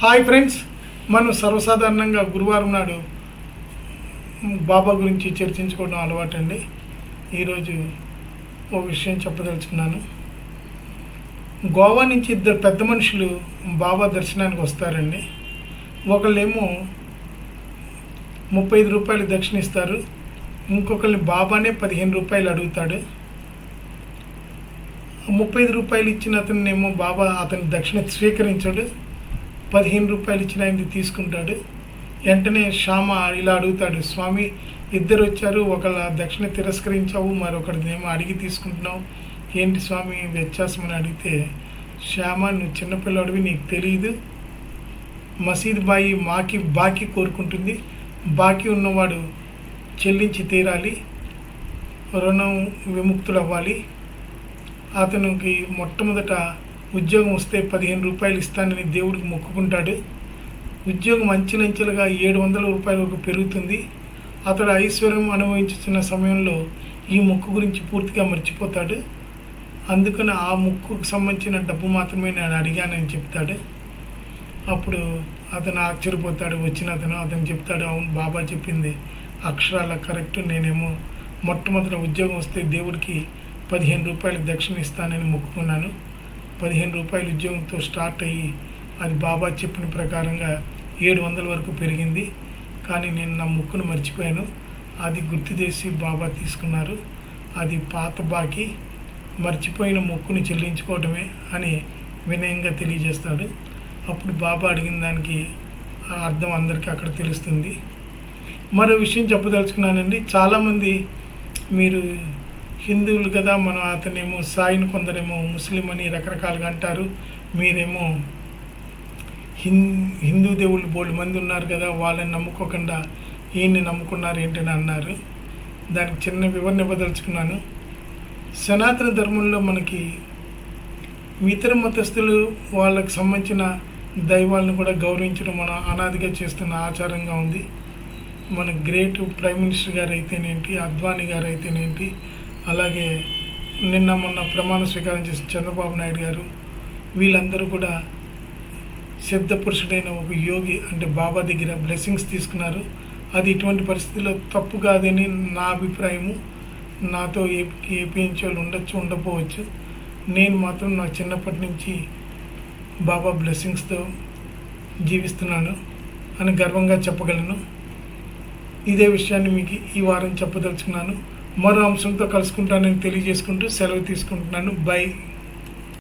Hi friends మనం సర్వసాధారణంగా గురువారం నాడు బాబా గురించి చర్చించుకోవడం అలవాటండి. ఈరోజు ఓ విషయం చెప్పదలుచుకున్నాను. గోవా నుంచి ఇద్దరు పెద్ద మనుషులు బాబా దర్శనానికి వస్తారండి. ఒకళ్ళేమో ముప్పై ఐదు రూపాయలు దక్షిణ ఇస్తారు ఇంకొకరిని బాబానే పదిహేను రూపాయలు అడుగుతాడు. ముప్పై ఐదు రూపాయలు ఇచ్చిన అతన్నేమో బాబా అతని దక్షిణ స్వీకరించాడు. పదిహేను రూపాయలు ఇచ్చిన ఆయనది తీసుకుంటాడు. వెంటనే శ్యామ ఇలా అడుగుతాడు స్వామి ఇద్దరు వచ్చారు ఒకళ్ళ దక్షిణ తిరస్కరించావు మరొకరిదేమో అడిగి తీసుకుంటున్నావు. ఏంటి స్వామి వ్యత్యాసం? అని అడిగితే శ్యామ నువ్వు చిన్నపిల్లడివి నీకు తెలియదు మసీద్ బాయి మాకి బాకీ కోరుకుంటుంది. బాకీ ఉన్నవాడు చెల్లించి తీరాలి రుణం విముక్తుడు అవ్వాలి అతనికి మొట్టమొదట ఉద్యోగం వస్తే పదిహేను రూపాయలు ఇస్తానని దేవుడికి మొక్కుకుంటాడు. ఉద్యోగం అంచెలంచెలుగా ఏడు వందల రూపాయల వరకు పెరుగుతుంది. అతడు ఐశ్వర్యం అనుభవించుతున్న సమయంలో ఈ మొక్కు గురించి పూర్తిగా మర్చిపోతాడు. అందుకని ఆ మొక్కుకు సంబంధించిన డబ్బు మాత్రమే నేను అడిగానని చెప్తాడు. అప్పుడు అతను ఆశ్చర్యపోతాడు. వచ్చిన అతను అతను చెప్తాడు అవును బాబా చెప్పింది అక్షరాల కరెక్ట్. నేనేమో మొట్టమొదట ఉద్యోగం వస్తే దేవుడికి పదిహేను రూపాయలు దక్షిణ ఇస్తానని మొక్కుకున్నాను. పదిహేను రూపాయలు ఉద్యోగంతో స్టార్ట్ అయ్యి అది బాబా చెప్పిన ప్రకారంగా ఏడు వందల వరకు పెరిగింది. కానీ నేను నా ముక్కును మర్చిపోయాను. అది గుర్తు చేసి బాబా తీసుకున్నారు. అది పాత బాకీ. మర్చిపోయిన మొక్కును చెల్లించుకోవటమే అని వినయంగా తెలియజేస్తాడు. అప్పుడు బాబా అడిగిన దానికి ఆ అర్థం అందరికీ అక్కడ తెలుస్తుంది. మరో విషయం చెప్పదలుచుకున్నానండి. చాలామంది మీరు హిందువులు కదా మనం అతనేమో సాయిని కొందరేమో ముస్లిం అని రకరకాలుగా అంటారు. మీరేమో హిం హిందూ దేవుళ్ళు బోళ్ళు మంది ఉన్నారు కదా వాళ్ళని నమ్ముకోకుండా ఈయన్ని నమ్ముకున్నారు ఏంటని అన్నారు. దానికి చిన్న వివరణ ఇవ్వదలుచుకున్నాను. సనాతన ధర్మంలో మనకి ఇతర మతస్థులు వాళ్ళకి సంబంధించిన దైవాలను కూడా గౌరవించడం మన అనాదిగా చేస్తున్న ఆచారంగా ఉంది. మన గ్రేట్ ప్రైమ్ మినిస్టర్ గారు అయితేనేంటి అద్వానీ గారు అయితేనేంటి అలాగే నిన్న మొన్న ప్రమాణ స్వీకారం చేసిన చంద్రబాబు నాయుడు గారు వీళ్ళందరూ కూడా సిద్ధ పురుషుడైన ఒక యోగి అంటే బాబా దగ్గర బ్లెస్సింగ్స్ తీసుకున్నారు. అది ఇటువంటి పరిస్థితుల్లో తప్పు కాదని నా అభిప్రాయము. నాతో ఏ ఏపీఎంచి వాళ్ళు ఉండొచ్చు ఉండకపోవచ్చు. నేను మాత్రం నా చిన్నప్పటి నుంచి బాబా బ్లెస్సింగ్స్తో జీవిస్తున్నాను అని గర్వంగా చెప్పగలను. ఇదే విషయాన్ని మీకు ఈ వారం చెప్పదలుచుకున్నాను. మరో అంశంతో కలుసుకుంటానని తెలియజేసుకుంటూ సెలవు తీసుకుంటున్నాను. బై.